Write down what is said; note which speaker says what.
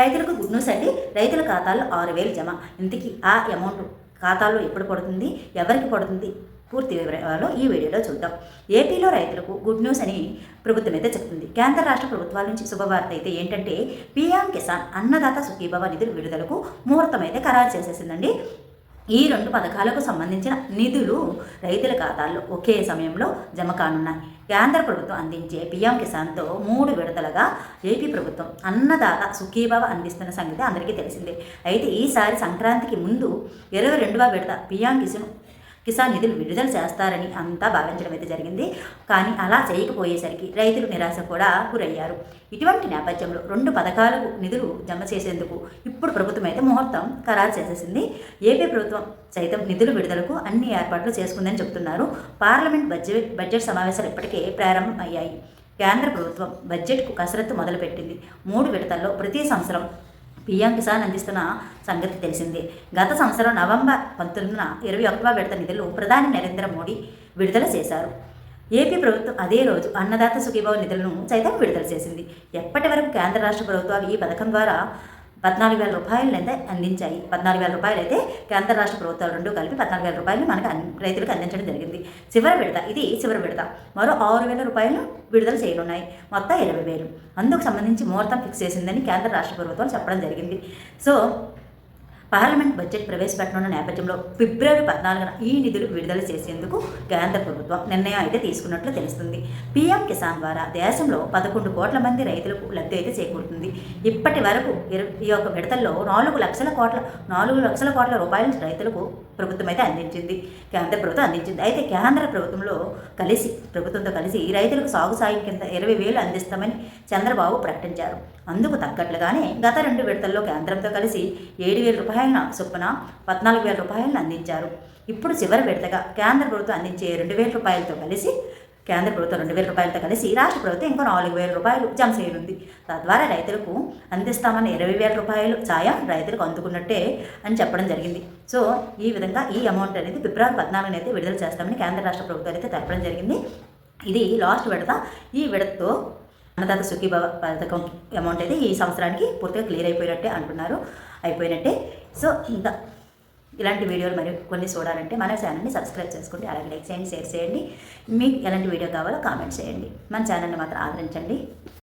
Speaker 1: రైతులకు good news అండి. రైతుల ఖాతాల్లో ఆరు వేలు జమ. ఇంతకీ ఆ అమౌంట్ ఖాతాల్లో ఎప్పుడు పడుతుంది? ఎవరికి పడుతుంది? పూర్తి వివరాలు ఈ వీడియోలో చూద్దాం. ఏపీలో రైతులకు గుడ్ న్యూస్ అని ప్రభుత్వం అయితే చెప్తుంది. కేంద్ర రాష్ట్ర ప్రభుత్వాల నుంచి శుభవార్త అయితే ఏంటంటే పీఎం కిసాన్ అన్నదాత సుఖీభవ నిధుల విడుదలకు ముహూర్తం అయితే ఖరారు చేసేసిందండి. ఈ రెండు పథకాలకు సంబంధించిన నిధులు రైతుల ఖాతాల్లో ఒకే సమయంలో జమ కానున్నాయి. కేంద్ర ప్రభుత్వం అందించే పిఎం కిసాన్తో మూడు విడతలుగా ఏపీ ప్రభుత్వం అన్నదాత సుఖీభావ అందిస్తున్న సంగతి అందరికీ తెలిసిందే. అయితే ఈసారి సంక్రాంతికి ముందు ఇరవై రెండవ విడత పిఎం కిసాన్ కిసాన్ నిధులు విడుదల చేస్తారని అంతా భావించడం అయితే జరిగింది. కానీ అలా చేయకపోయేసరికి రైతులు నిరాశ కూడా గురయ్యారు. ఇటువంటి నేపథ్యంలో రెండు పథకాలకు నిధులు జమ చేసేందుకు ఇప్పుడు ప్రభుత్వం అయితే ముహూర్తం ఖరారు చేసేసింది. ఏపీ ప్రభుత్వం సైతం నిధులు విడుదలకు అన్ని ఏర్పాట్లు చేసుకుందని చెబుతున్నారు. పార్లమెంట్ బడ్జెట్ బడ్జెట్ సమావేశాలు ఇప్పటికే ప్రారంభం అయ్యాయి కేంద్ర ప్రభుత్వం బడ్జెట్కు కసరత్తు మొదలుపెట్టింది. మూడు విడతల్లో ప్రతి సంవత్సరం పీఎం కిసాన్ అందిస్తున్న సంగతి తెలిసిందే. గత సంవత్సరం నవంబర్ పంతొమ్మిదిన ఇరవై ఒకటవ విడత నిధులు ప్రధాని నరేంద్ర మోడీ విడుదల చేశారు. ఏపీ ప్రభుత్వం అదే రోజు అన్నదాత సుఖీభావ నిధులను సైతం విడుదల చేసింది. ఎప్పటి వరకు కేంద్ర రాష్ట్ర ప్రభుత్వాలు ఈ పథకం ద్వారా పద్నాలుగు వేల రూపాయలు అయితే అందించాయి. పద్నాలుగు వేల రూపాయలు అయితే కేంద్ర రాష్ట్ర ప్రభుత్వాలు రెండు కలిపి పద్నాలుగు వేల రూపాయలు మనకు రైతులకు అందించడం జరిగింది. చివరి విడత ఇది చివరి విడత. మరో ఆరు వేల రూపాయలు విడుదల చేయనున్నాయి. మొత్తం ఇరవై వేలు. అందుకు సంబంధించి ముహూర్తం ఫిక్స్ చేసిందని కేంద్ర రాష్ట్ర ప్రభుత్వం చెప్పడం జరిగింది. సో పార్లమెంట్ బడ్జెట్ ప్రవేశపెట్టనున్న నేపథ్యంలో ఫిబ్రవరి పద్నాలుగున ఈ నిధులు విడుదల చేసేందుకు కేంద్ర ప్రభుత్వం నిర్ణయం అయితే తీసుకున్నట్లు తెలుస్తుంది. పీఎం కిసాన్ ద్వారా దేశంలో పదకొండు కోట్ల మంది రైతులకు లబ్ధి అయితే చేకూరుతుంది. ఇప్పటి వరకు ఈ యొక్క విడతల్లో నాలుగు లక్షల కోట్ల నాలుగు లక్షల కోట్ల రూపాయలు రైతులకు ప్రభుత్వం అయితే అందించింది. కేంద్ర ప్రభుత్వం అందించింది. అయితే కేంద్ర ప్రభుత్వంలో కలిసి ప్రభుత్వంతో కలిసి రైతులకు సాగు సాయం కింద ఇరవై వేలు అందిస్తామని చంద్రబాబు ప్రకటించారు. అందుకు తగ్గట్లుగానే గత రెండు విడతల్లో కేంద్రంతో కలిసి ఏడు వేల రూపాయల చొప్పున పద్నాలుగు వేల రూపాయలను అందించారు. ఇప్పుడు చివరి విడతగా కేంద్ర ప్రభుత్వం అందించే రెండు వేల రూపాయలతో కలిసి కేంద్ర ప్రభుత్వం రెండు వేల రూపాయలతో కలిసి రాష్ట్ర ప్రభుత్వం ఇంకో నాలుగు వేల రూపాయలు జమ చేయనుంది. తద్వారా రైతులకు అందిస్తామన్న ఇరవై వేల రూపాయలు సాయం రైతులకు అందుకున్నట్టే అని చెప్పడం జరిగింది. సో ఈ విధంగా ఈ అమౌంట్ అనేది ఫిబ్రవరి పద్నాలుగున అయితే విడుదల చేస్తామని కేంద్ర రాష్ట్ర ప్రభుత్వాలు అయితే తెలపడం జరిగింది. ఇది లాస్ట్ విడత. ఈ విడతతో అన్నదాత సుఖీభవ పథకం అమౌంట్ అయితే ఈ సంవత్సరానికి పూర్తిగా క్లియర్ అయిపోయినట్టే అంటున్నారు. అయిపోయినట్టే. సో ఇంకా ఇలాంటి వీడియోలు మరి కొన్ని చూడాలంటే మన ఛానల్ని సబ్స్క్రైబ్ చేసుకోండి అలాగే లైక్ చేయండి షేర్ చేయండి. మీకు ఎలాంటి వీడియో కావాలో కామెంట్ చేయండి. మన ఛానల్ని మాత్రం ఆదరించండి.